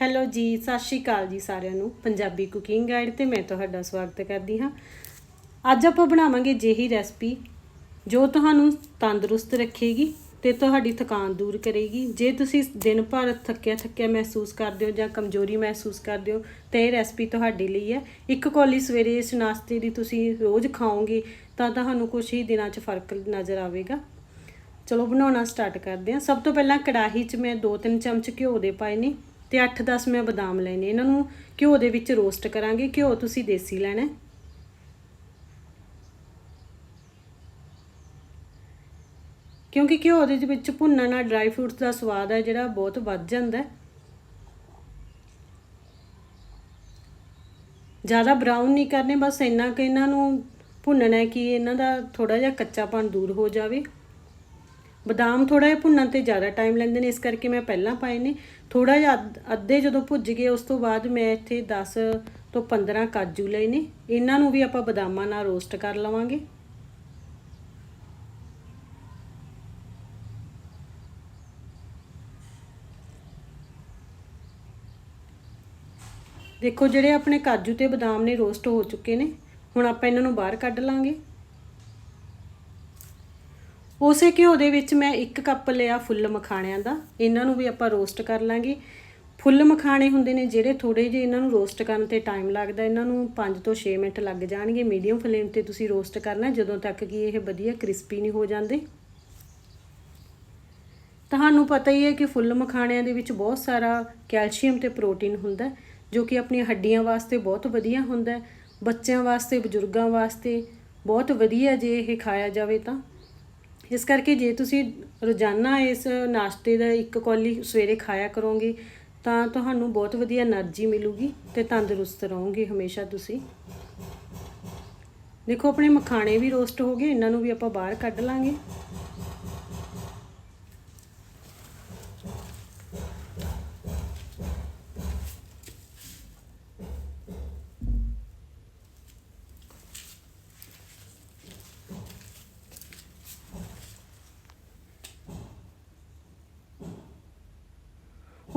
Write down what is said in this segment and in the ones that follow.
Hello ਜੀ, ਸਤਿ ਸ਼੍ਰੀ ਅਕਾਲ ਜੀ ਸਾਰਿਆਂ ਨੂੰ, ਪੰਜਾਬੀ ਕੁਕਿੰਗ ਗਾਈਡ ਤੇ ਮੈਂ ਤੁਹਾਡਾ ਸਵਾਗਤ ਕਰਦੀ ਹਾਂ। ਅੱਜ ਆਪਾਂ ਬਣਾਵਾਂਗੇ ਜਿਹੀ ਰੈਸਪੀ ਜੋ ਤੁਹਾਨੂੰ ਤੰਦਰੁਸਤ ਰੱਖੇਗੀ ਤੇ ਤੁਹਾਡੀ ਥਕਾਨ ਦੂਰ ਕਰੇਗੀ। ਜੇ ਤੁਸੀਂ ਦਿਨ ਭਰ ਥੱਕਿਆ ਥੱਕਿਆ ਮਹਿਸੂਸ ਕਰਦੇ ਹੋ ਜਾਂ ਕਮਜ਼ੋਰੀ ਮਹਿਸੂਸ ਕਰਦੇ ਹੋ, ਤਾਂ ਇਹ ਰੈਸਪੀ ਤੁਹਾਡੇ ਲਈ ਹੈ। ਇੱਕ ਕੌਲੀ ਸਵੇਰੇ ਇਸ ਨਾਸ਼ਤੇ ਦੀ ਤੁਸੀਂ ਰੋਜ਼ ਖਾਓਗੇ, ਤਾਂ ਤੁਹਾਨੂੰ ਕੁਝ ਹੀ ਦਿਨਾਂ 'ਚ ਫ਼ਰਕ ਨਜ਼ਰ ਆਵੇਗਾ। ਚਲੋ ਬਣਾਉਣਾ ਸਟਾਰਟ ਕਰਦੇ ਹਾਂ। ਸਭ ਤੋਂ ਪਹਿਲਾਂ ਕੜਾਹੀ 'ਚ ਮੈਂ 2-3 ਚਮਚ ਘਿਓ ਦੇ ਪਾਏ ਨੇ। ਤੇ 8-10 ਮੈਂ ਬਦਾਮ ਲੈਣੇ, ਇਹਨਾਂ ਨੂੰ ਘਿਓ ਦੇ ਵਿੱਚ ਰੋਸਟ ਕਰਾਂਗੇ। ਘਿਓ ਤੁਸੀਂ ਦੇਸੀ ਲੈਣਾ ਕਿਉਂਕਿ ਘਿਓ ਦੇ ਵਿੱਚ ਭੁੰਨਣ ਨਾਲ ਡਰਾਈ ਫਰੂਟਸ ਦਾ ਸਵਾਦ ਹੈ ਜਿਹੜਾ ਬਹੁਤ ਵੱਧ ਜਾਂਦਾ ਹੈ। ਜ਼ਿਆਦਾ ਬਰਾਊਨ ਨਹੀਂ ਕਰਨੇ, ਬਸ ਇੰਨਾ ਕਿ ਇਹਨਾਂ ਨੂੰ ਭੁੰਨਣਾ ਹੈ ਕਿ ਇਹਨਾਂ ਦਾ ਥੋੜਾ ਜਿਹਾ ਕੱਚਾਪਣ ਦੂਰ ਹੋ ਜਾਵੇ। ਬਦਾਮ ਥੋੜਾ ਜਿਹਾ ਭੁੰਨਣ ਤੇ ਜ਼ਿਆਦਾ ਟਾਈਮ ਲੈਂਦੇ ਨੇ, ਇਸ ਕਰਕੇ ਮੈਂ ਪਹਿਲਾਂ ਪਾਏ ਨੇ। ਥੋੜਾ ਜਿਹਾ ਅੱਧ- ਅੱਧੇ ਜਦੋਂ ਭੁੱਜ ਗਏ, ਉਸ ਤੋਂ ਬਾਅਦ ਮੈਂ ਇੱਥੇ 10 ਤੋਂ 15 ਕਾਜੂ ਲਏ ਨੇ। ਇਹਨਾਂ ਨੂੰ ਵੀ ਆਪਾਂ ਬਦਾਮਾਂ ਨਾਲ ਰੋਸਟ ਕਰ ਲਵਾਂਗੇ। ਦੇਖੋ, ਜਿਹੜੇ ਆਪਣੇ ਕਾਜੂ ਤੇ ਬਦਾਮ ਨੇ ਰੋਸਟ ਹੋ ਚੁੱਕੇ ਨੇ, ਹੁਣ ਆਪਾਂ ਇਹਨਾਂ ਨੂੰ ਬਾਹਰ ਕੱਢ ਲਾਂਗੇ। ਉਸੇ ਘਿਓ ਦੇ ਵਿੱਚ ਮੈਂ 1 ਕੱਪ ਲਿਆ ਫੁੱਲ ਮਖਾਣਿਆਂ ਦਾ। ਇਹਨਾਂ ਨੂੰ ਵੀ ਆਪਾਂ ਰੋਸਟ ਕਰ ਲਾਂਗੇ। ਫੁੱਲ ਮਖਾਣੇ ਹੁੰਦੇ ਨੇ ਜਿਹੜੇ ਥੋੜੇ ਜਿਹੇ ਇਹਨਾਂ ਨੂੰ ਰੋਸਟ ਕਰਨ ਤੇ ਟਾਈਮ ਲੱਗਦਾ। ਇਹਨਾਂ ਨੂੰ 5 ਤੋਂ 6 ਮਿੰਟ ਲੱਗ ਜਾਣਗੇ। ਮੀਡੀਅਮ ਫਲੇਮ ਤੇ ਤੁਸੀਂ ਰੋਸਟ ਕਰਨਾ ਜਦੋਂ ਤੱਕ ਕਿ ਇਹ ਵਧੀਆ ਕ੍ਰਿਸਪੀ ਨਹੀਂ ਹੋ ਜਾਂਦੇ। ਤੁਹਾਨੂੰ ਪਤਾ ਹੀ ਹੈ ਕਿ ਫੁੱਲ ਮਖਾਣਿਆਂ ਦੇ ਵਿੱਚ ਬਹੁਤ ਸਾਰਾ ਕੈਲਸ਼ੀਅਮ ਤੇ ਪ੍ਰੋਟੀਨ ਹੁੰਦਾ ਜੋ ਕਿ ਆਪਣੀਆਂ ਹੱਡੀਆਂ ਵਾਸਤੇ ਬਹੁਤ ਵਧੀਆ ਹੁੰਦਾ ਬੱਚਿਆਂ ਵਾਸਤੇ, ਬਜ਼ੁਰਗਾਂ ਵਾਸਤੇ ਬਹੁਤ ਵਧੀਆ ਜੇ ਇਹ ਖਾਇਆ ਜਾਵੇ ਤਾਂ। ਇਸ ਕਰਕੇ ਜੇ ਤੁਸੀਂ ਰੋਜ਼ਾਨਾ ਇਸ ਨਾਸ਼ਤੇ ਦਾ ਇੱਕ ਕੌਲੀ ਸਵੇਰੇ ਖਾਇਆ ਕਰੋਗੇ, ਤਾਂ ਤੁਹਾਨੂੰ ਬਹੁਤ ਵਧੀਆ એનર્ਜੀ ਮਿਲੂਗੀ ਤੇ ਤੰਦਰੁਸਤ ਰਹੋਗੇ ਹਮੇਸ਼ਾ ਤੁਸੀਂ। ਦੇਖੋ, ਆਪਣੇ ਮਖਾਣੇ ਵੀ ਰੋਸਟ ਹੋ ਗਏ, ਇਹਨਾਂ ਨੂੰ ਵੀ ਆਪਾਂ ਬਾਹਰ ਕੱਢ ਲਾਂਗੇ।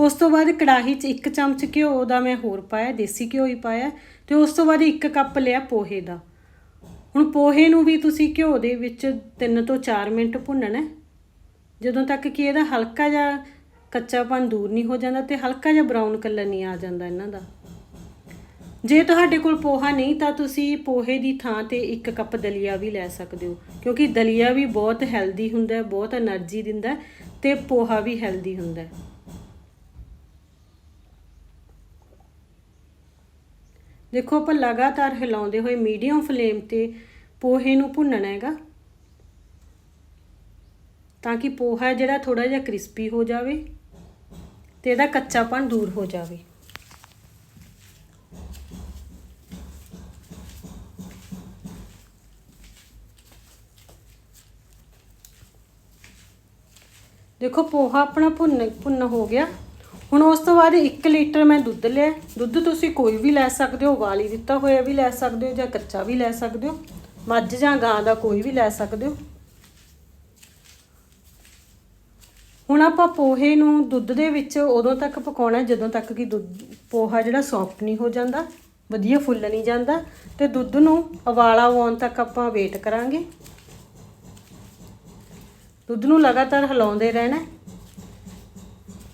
ਉਸ ਤੋਂ ਬਾਅਦ ਕੜਾਹੀ 'ਚ ਇੱਕ ਚਮਚ ਘਿਓ ਦਾ ਮੈਂ ਹੋਰ ਪਾਇਆ, ਦੇਸੀ ਘਿਓ ਹੀ ਪਾਇਆ ਤੇ ਉਸ ਤੋਂ ਬਾਅਦ ਇੱਕ ਕੱਪ ਲਿਆ ਪੋਹੇ ਦਾ। ਹੁਣ ਪੋਹੇ ਨੂੰ ਵੀ ਤੁਸੀਂ ਘਿਓ ਦੇ ਵਿੱਚ 3 ਤੋਂ 4 ਮਿੰਟ ਭੁੰਨਣਾ ਜਦੋਂ ਤੱਕ ਕਿ ਇਹਦਾ ਹਲਕਾ ਜਿਹਾ ਕੱਚਾਪਨ ਦੂਰ ਨਹੀਂ ਹੋ ਜਾਂਦਾ ਤੇ ਹਲਕਾ ਜਿਹਾ ਬਰਾਊਨ ਕਲਰ ਨਹੀਂ ਆ ਜਾਂਦਾ ਇਹਨਾਂ ਦਾ। ਜੇ ਤੁਹਾਡੇ ਕੋਲ ਪੋਹਾ ਨਹੀਂ ਤਾਂ ਤੁਸੀਂ ਪੋਹੇ ਦੀ ਥਾਂ ਤੇ ਇੱਕ ਕੱਪ ਦਲੀਆ ਵੀ ਲੈ ਸਕਦੇ ਹੋ, ਕਿਉਂਕਿ ਦਲੀਆ ਵੀ ਬਹੁਤ ਹੈਲਦੀ ਹੁੰਦਾ ਹੈ, ਬਹੁਤ એનર્ਜੀ ਦਿੰਦਾ ਤੇ ਪੋਹਾ ਵੀ ਹੈਲਦੀ ਹੁੰਦਾ ਹੈ। ਦੇਖੋ ਆਪਾਂ ਲਗਾਤਾਰ ਹਿਲਾਉਂਦੇ ਹੋਏ ਮੀਡੀਅਮ ਫਲੇਮ ਤੇ ਪੋਹੇ ਨੂੰ ਭੁੰਨਣਾ ਹੈਗਾ। ਤਾਂ ਕਿ ਪੋਹਾ ਜਿਹੜਾ ਥੋੜਾ ਜਿਹਾ ਕ੍ਰਿਸਪੀ ਹੋ ਜਾਵੇ ਤੇ ਇਹਦਾ ਕੱਚਾਪਨ ਦੂਰ ਹੋ ਜਾਵੇ। ਦੇਖੋ ਪੋਹਾ ਆਪਣਾ ਭੁੰਨ ਭੁੰਨ ਹੋ ਗਿਆ। ਹੁਣ ਉਸ ਤੋਂ ਬਾਅਦ 1 ਲੀਟਰ ਮੈਂ ਦੁੱਧ ਲਿਆ। ਦੁੱਧ ਤੁਸੀਂ ਕੋਈ ਵੀ ਲੈ ਸਕਦੇ ਹੋ, ਉਬਾਲੀ ਦਿੱਤਾ ਹੋਇਆ ਵੀ ਲੈ ਸਕਦੇ ਹੋ ਜਾਂ ਕੱਚਾ ਵੀ ਲੈ ਸਕਦੇ ਹੋ, ਮੱਝ ਜਾਂ ਗਾਂ ਦਾ ਕੋਈ ਵੀ ਲੈ ਸਕਦੇ ਹੋ। ਹੁਣ ਆਪਾਂ ਪੋਹੇ ਨੂੰ ਦੁੱਧ ਦੇ ਵਿੱਚ ਉਦੋਂ ਤੱਕ ਪਕਾਉਣਾ ਜਦੋਂ ਤੱਕ ਕਿ ਦੁੱਧ, ਪੋਹਾ ਜਿਹੜਾ ਸੌਫਟ ਨਹੀਂ ਹੋ ਜਾਂਦਾ, ਵਧੀਆ ਫੁੱਲ ਨਹੀਂ ਜਾਂਦਾ ਤੇ ਦੁੱਧ ਨੂੰ ਉਬਾਲਾ ਆਉਣ ਤੱਕ ਆਪਾਂ ਵੇਟ ਕਰਾਂਗੇ। ਦੁੱਧ ਨੂੰ ਲਗਾਤਾਰ ਹਿਲਾਉਂਦੇ ਰਹਿਣਾ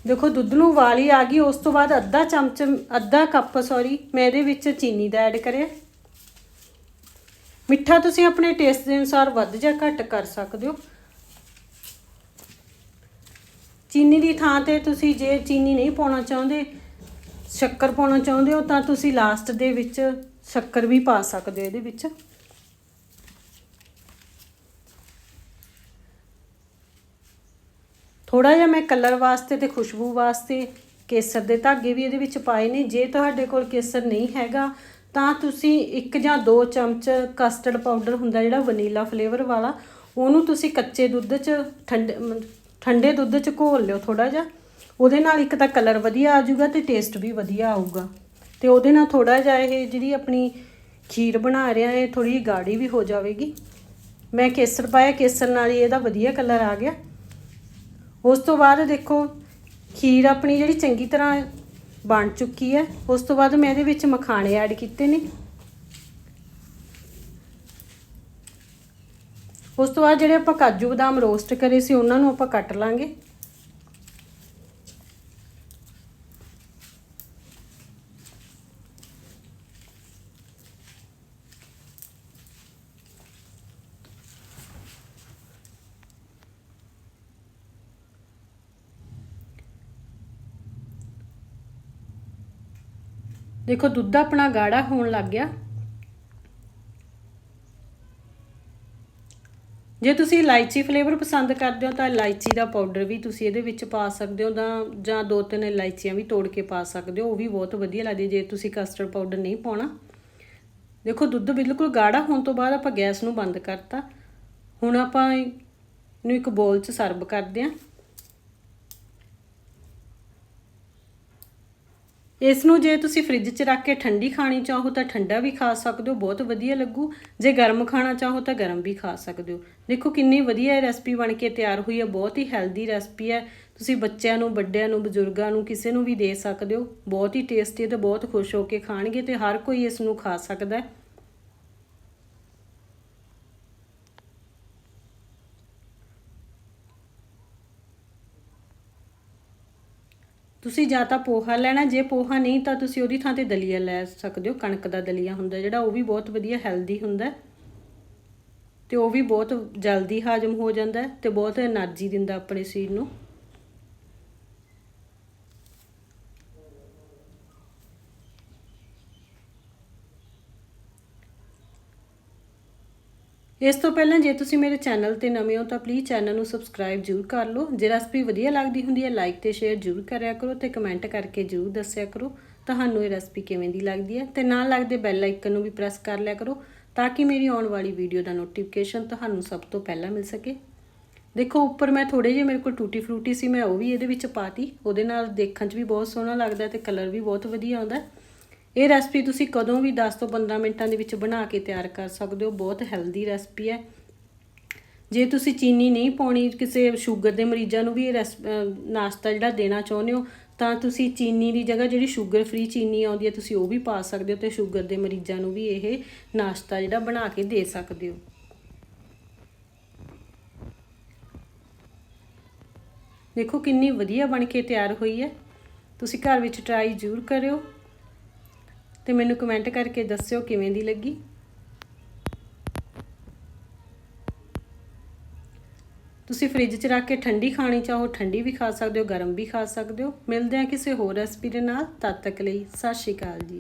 ਦੇਖੋ ਦੁੱਧ ਨੂੰ ਉਬਾਲੀ ਆ ਗਈ, ਉਸ ਤੋਂ ਬਾਅਦ ਅੱਧਾ ਚਮਚ, ਅੱਧਾ ਕੱਪ ਸੌਰੀ ਮੈਂ ਇਹਦੇ ਵਿੱਚ ਚੀਨੀ ਦਾ ਐਡ ਕਰਿਆ। ਮਿੱਠਾ ਤੁਸੀਂ ਆਪਣੇ ਟੇਸਟ ਦੇ ਅਨੁਸਾਰ ਵੱਧ ਜਾਂ ਘੱਟ ਕਰ ਸਕਦੇ ਹੋ। ਚੀਨੀ ਦੀ ਥਾਂ ਤੇ ਤੁਸੀਂ ਜੇ ਚੀਨੀ ਨਹੀਂ ਪਾਉਣਾ ਚਾਹੁੰਦੇ, ਸ਼ੱਕਰ ਪਾਉਣਾ ਚਾਹੁੰਦੇ ਹੋ, ਤਾਂ ਤੁਸੀਂ ਲਾਸਟ ਦੇ ਵਿੱਚ ਸ਼ੱਕਰ ਵੀ ਪਾ ਸਕਦੇ ਹੋ ਇਹਦੇ ਵਿੱਚ। ਥੋੜਾ ਜਿਹਾ ਮੈਂ ਕਲਰ ਵਾਸਤੇ ਤੇ ਖੁਸ਼ਬੂ ਵਾਸਤੇ ਕੇਸਰ ਦੇ ਧਾਗੇ ਵੀ ਇਹਦੇ ਵਿੱਚ ਪਾਏ ਨੇ। ਜੇ ਤੁਹਾਡੇ ਕੋਲ ਕੇਸਰ ਨਹੀਂ ਹੈਗਾ, ਤਾਂ ਤੁਸੀਂ ਇੱਕ ਜਾਂ ਦੋ ਚਮਚ ਕਸਟਰਡ ਪਾਊਡਰ ਹੁੰਦਾ ਜਿਹੜਾ ਵਨੀਲਾ ਫਲੇਵਰ ਵਾਲਾ, ਉਹਨੂੰ ਤੁਸੀਂ ਕੱਚੇ ਦੁੱਧ 'ਚ, ਠੰਡੇ ਮ- ਠੰਡੇ ਦੁੱਧ 'ਚ ਘੋਲ ਲਿਓ ਥੋੜਾ ਜਿਹਾ। ਉਹਦੇ ਨਾਲ ਇੱਕ ਤਾਂ ਕਲਰ ਵਧੀਆ ਆ ਜਾਊਗਾ ਤੇ ਟੇਸਟ ਵੀ ਵਧੀਆ ਆਊਗਾ। ਤੇ ਉਹਦੇ ਨਾਲ ਥੋੜਾ ਜਿਹਾ ਇਹ ਜਿਹੜੀ ਆਪਣੀ ਖੀਰ ਬਣਾ ਰਿਹਾ, ਇਹ ਥੋੜੀ ਗਾੜੀ ਵੀ ਹੋ ਜਾਵੇਗੀ। ਮੈਂ ਕੇਸਰ ਪਾਇਆ, ਕੇਸਰ ਨਾਲ ਹੀ ਇਹਦਾ ਵਧੀਆ ਕਲਰ ਆ ਗਿਆ। ਉਸ ਤੋਂ ਬਾਅਦ ਦੇਖੋ, ਖੀਰ ਆਪਣੀ ਜਿਹੜੀ ਚੰਗੀ ਤਰ੍ਹਾਂ ਬਣ ਚੁੱਕੀ ਹੈ, ਉਸ ਤੋਂ ਬਾਅਦ ਮੈਂ ਇਹਦੇ ਵਿੱਚ ਮਖਾਣੇ ਐਡ ਕੀਤੇ ਨੇ। ਉਸ ਤੋਂ ਬਾਅਦ ਜਿਹੜੇ ਆਪਾਂ ਕਾਜੂ ਬਦਾਮ ਰੋਸਟ ਕਰੇ ਸੀ, ਉਹਨਾਂ ਨੂੰ ਆਪਾਂ ਕੱਟ ਲਾਂਗੇ। ਦੇਖੋ, ਦੁੱਧ ਆਪਣਾ ਗਾੜਾ ਹੋਣ ਲੱਗ ਗਿਆ। ਜੇ ਤੁਸੀਂ ਇਲਾਇਚੀ ਫਲੇਵਰ ਪਸੰਦ ਕਰਦੇ ਹੋ, ਤਾਂ ਇਲਾਇਚੀ ਦਾ ਪਾਊਡਰ ਵੀ ਤੁਸੀਂ ਇਹਦੇ ਵਿੱਚ ਪਾ ਸਕਦੇ ਹੋ ਤਾਂ ਜਾਂ ਦੋ ਤਿੰਨ ਇਲਾਇਚੀਆਂ ਵੀ ਤੋੜ ਕੇ ਪਾ ਸਕਦੇ ਹੋ, ਉਹ ਵੀ ਬਹੁਤ ਵਧੀਆ ਲੱਗਦੀ ਜੇ ਤੁਸੀਂ ਕਸਟਰਡ ਪਾਊਡਰ ਨਹੀਂ ਪਾਉਣਾ। ਦੇਖੋ, ਦੁੱਧ ਬਿਲਕੁਲ ਗਾੜਾ ਹੋਣ ਤੋਂ ਬਾਅਦ ਆਪਾਂ ਗੈਸ ਨੂੰ ਬੰਦ ਕਰਤਾ। ਹੁਣ ਆਪਾਂ ਇਹਨੂੰ ਇੱਕ ਬੋਲ 'ਚ ਸਰਵ ਕਰਦੇ ਹਾਂ। ਇਸ ਨੂੰ ਜੇ ਤੁਸੀਂ ਫ੍ਰਿਜ 'ਚ ਰੱਖ ਕੇ ਠੰਡੀ ਖਾਣੀ ਚਾਹੋ ਤਾਂ ਠੰਡਾ ਵੀ ਖਾ ਸਕਦੇ ਹੋ, ਬਹੁਤ ਵਧੀਆ ਲੱਗੂ। ਜੇ ਗਰਮ ਖਾਣਾ ਚਾਹੋ ਤਾਂ ਗਰਮ ਵੀ ਖਾ ਸਕਦੇ ਹੋ। ਦੇਖੋ ਕਿੰਨੀ ਵਧੀਆ ਇਹ ਰੈਸਪੀ ਬਣ ਕੇ ਤਿਆਰ ਹੋਈ ਹੈ, ਬਹੁਤ ਹੀ ਹੈਲਦੀ ਰੈਸਪੀ ਹੈ। ਤੁਸੀਂ ਬੱਚਿਆਂ ਨੂੰ, ਵੱਡਿਆਂ ਨੂੰ, ਬਜ਼ੁਰਗਾਂ ਨੂੰ, ਕਿਸੇ ਨੂੰ ਵੀ ਦੇ ਸਕਦੇ ਹੋ। ਬਹੁਤ ਹੀ ਟੇਸਟੀ ਹੈ ਤੇ ਬਹੁਤ ਖੁਸ਼ ਹੋ ਕੇ ਖਾਣਗੇ ਤੇ ਹਰ ਕੋਈ ਇਸ ਨੂੰ ਖਾ ਸਕਦਾ ਹੈ। ਤੁਸੀਂ ਜਾਂ ਤਾਂ ਪੋਹਾ ਲੈਣਾ, ਜੇ ਪੋਹਾ ਨਹੀਂ ਤਾਂ ਤੁਸੀਂ ਉਹਦੀ ਥਾਂ ਤੇ ਦਲੀਆ ਲੈ ਸਕਦੇ ਹੋ, ਕਣਕ ਦਾ ਦਲੀਆ ਹੁੰਦਾ ਜਿਹੜਾ, ਉਹ ਵੀ ਬਹੁਤ ਵਧੀਆ ਹੈਲਦੀ ਹੁੰਦਾ ਤੇ ਉਹ ਵੀ ਬਹੁਤ ਜਲਦੀ ਹਾਜ਼ਮ ਹੋ ਜਾਂਦਾ ਤੇ ਬਹੁਤ એનર્ਜੀ ਦਿੰਦਾ ਆਪਣੇ ਸਰੀਰ ਨੂੰ। ਇਸ ਤੋਂ ਪਹਿਲਾਂ ਜੇ ਤੁਸੀਂ ਮੇਰੇ ਚੈਨਲ ਤੇ ਨਵੇਂ ਹੋ ਤਾਂ ਪਲੀਜ਼ ਚੈਨਲ ਨੂੰ ਸਬਸਕ੍ਰਾਈਬ ਜ਼ਰੂਰ ਕਰ ਲਓ। ਜੇ ਰੈਸਪੀ ਵਧੀਆ ਲੱਗਦੀ ਹੁੰਦੀ ਹੈ ਲਾਈਕ ਤੇ ਸ਼ੇਅਰ ਜ਼ਰੂਰ ਕਰਿਆ ਕਰੋ ਤੇ ਕਮੈਂਟ ਕਰਕੇ ਜ਼ਰੂਰ ਦੱਸਿਆ ਕਰੋ ਤੁਹਾਨੂੰ ਇਹ ਰੈਸਪੀ ਕਿਵੇਂ ਦੀ ਲੱਗਦੀ ਹੈ। ਤੇ ਨਾਲ ਲੱਗਦੇ ਬੈਲ ਆਈਕਨ ਨੂੰ ਵੀ ਪ੍ਰੈਸ ਕਰ ਲਿਆ ਕਰੋ ਤਾਂ ਕਿ ਮੇਰੀ ਆਉਣ ਵਾਲੀ ਵੀਡੀਓ ਦਾ ਨੋਟੀਫਿਕੇਸ਼ਨ ਤੁਹਾਨੂੰ ਸਭ ਤੋਂ ਪਹਿਲਾਂ ਮਿਲ ਸਕੇ। ਦੇਖੋ, ਉੱਪਰ ਮੈਂ ਥੋੜੇ ਜਿਹੇ ਮੇਰੇ ਕੋਲ ਟੂਟੀ ਫਰੂਟੀ ਸੀ, ਮੈਂ ਉਹ ਵੀ ਇਹਦੇ ਵਿੱਚ ਪਾਤੀ। ਉਹਦੇ ਨਾਲ ਦੇਖਣ 'ਚ ਵੀ ਬਹੁਤ ਸੋਹਣਾ ਲੱਗਦਾ ਤੇ ਕਲਰ ਵੀ ਬਹੁਤ ਵਧੀਆ ਆਉਂਦਾ। ਇਹ ਰੈਸਪੀ ਤੁਸੀਂ ਕਦੋਂ ਵੀ 10 ਤੋਂ 15 ਮਿੰਟਾਂ ਦੇ ਵਿੱਚ ਬਣਾ ਕੇ ਤਿਆਰ ਕਰ ਸਕਦੇ ਹੋ, ਬਹੁਤ ਹੈਲਦੀ ਰੈਸਪੀ ਹੈ। ਜੇ ਤੁਸੀਂ ਚੀਨੀ ਨਹੀਂ ਪਾਉਣੀ ਕਿਸੇ ਸ਼ੂਗਰ ਦੇ ਮਰੀਜ਼ਾਂ ਨੂੰ ਵੀ ਇਹ ਨਾਸ਼ਤਾ ਜਿਹੜਾ ਦੇਣਾ ਚਾਹੁੰਦੇ ਹੋ, ਤਾਂ ਤੁਸੀਂ ਚੀਨੀ ਦੀ ਜਗ੍ਹਾ ਜਿਹੜੀ ਸ਼ੂਗਰ ਫ੍ਰੀ ਚੀਨੀ ਆਉਂਦੀ ਹੈ, ਤੁਸੀਂ ਉਹ ਵੀ ਪਾ ਸਕਦੇ ਹੋ ਤੇ ਸ਼ੂਗਰ ਦੇ ਮਰੀਜ਼ਾਂ ਨੂੰ ਵੀ ਇਹ ਨਾਸ਼ਤਾ ਜਿਹੜਾ ਬਣਾ ਕੇ ਦੇ ਸਕਦੇ ਹੋ। ਦੇਖੋ ਕਿੰਨੀ ਵਧੀਆ ਬਣ ਕੇ ਤਿਆਰ ਹੋਈ ਹੈ। ਤੁਸੀਂ ਘਰ ਵਿੱਚ ਟਰਾਈ ਜ਼ਰੂਰ ਕਰਿਓ। ਤੇ ਮੈਨੂੰ ਕਮੈਂਟ ਕਰਕੇ ਦੱਸਿਓ ਕਿਵੇਂ ਦੀ ਲੱਗੀ। ਤੁਸੀਂ ਫ੍ਰਿਜ 'ਚ ਰੱਖ ਕੇ ਠੰਡੀ ਖਾਣੀ ਚਾਹੋ, ਠੰਡੀ ਵੀ ਖਾ ਸਕਦੇ ਹੋ, ਗਰਮ ਵੀ ਖਾ ਸਕਦੇ ਹੋ। ਮਿਲਦੇ ਆ ਕਿਸੇ ਹੋਰ ਰੈਸਪੀ ਦੇ ਨਾਲ, ਤਦ ਤੱਕ ਲਈ ਸਤਿ ਸ਼੍ਰੀ ਅਕਾਲ ਜੀ।